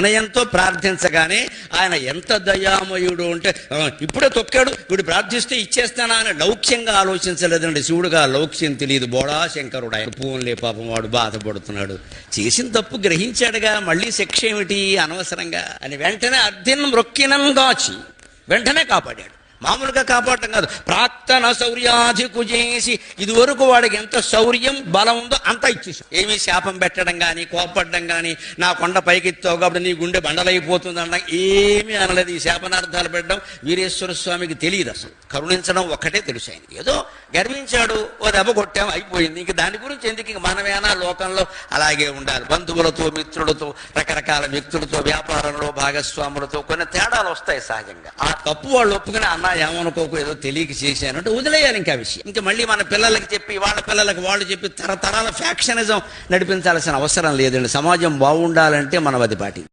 వినయంతో ప్రార్థించగానే ఆయన ఎంత దయామయుడు అంటే ఇప్పుడే తొక్కాడు. వీడు ప్రార్థిస్తే ఇచ్చేస్తానా అని లౌక్యంగా ఆలోచించలేదండి. శివుడుగా లౌక్యం తెలియదు. బోడా శంకరుడు ఆయన పూన్లే పాపం వాడు బాధపడుతున్నాడు. చేసిన తప్పు గ్రహించాడుగా. మళ్ళీ శిక్ష ఏమిటి? అనవసరంగా. అని వెంటనే అర్ధిన్ మృక్కినం దాచి వెంటనే కాపాడాడు. మామూలుగా కాపాడటం కాదు. ప్రాక్తన శౌర్యాధికు చేసి ఇదివరకు వాడికి ఎంత శౌర్యం బలం ఉందో అంతా ఇచ్చేసాం ఏమీ శాపం పెట్టడం కానీ కోపడడం కానీ నా కొండ పైకెత్తావు కాబట్టి నీ గుండె బండలైపోతుంది అనడం ఏమీ అనలేదు. ఈ శాపనార్థాలు పెట్టడం వీరేశ్వర స్వామికి తెలియదు అసలు. కరుణించడం ఒక్కటే తెలుసు ఆయన ఏదో గర్వించాడు ఓ దెబ్బ కొట్టాం అయిపోయింది. ఇంక దాని గురించి ఎందుకు ఇంక మనమేనా లోకంలో? అలాగే ఉండాలి. బంధువులతో మిత్రులతో రకరకాల వ్యక్తులతో వ్యాపారంలో భాగస్వాములతో కొన్ని తేడాలు వస్తాయి సహజంగా. ఆ తప్పు వాళ్ళు ఒప్పుకుని అన్న ఏమనుకోకు ఏదో తెలియక చేశానంటే వదిలేయాలి ఇంకా విషయం. ఇంకా మళ్ళీ మన పిల్లలకి చెప్పి వాళ్ళ పిల్లలకు వాళ్ళు చెప్పి తరతరాల ఫ్యాక్షనిజం నడిపించాల్సిన అవసరం లేదండి. సమాజం బాగుండాలంటే మనం అది పాటి.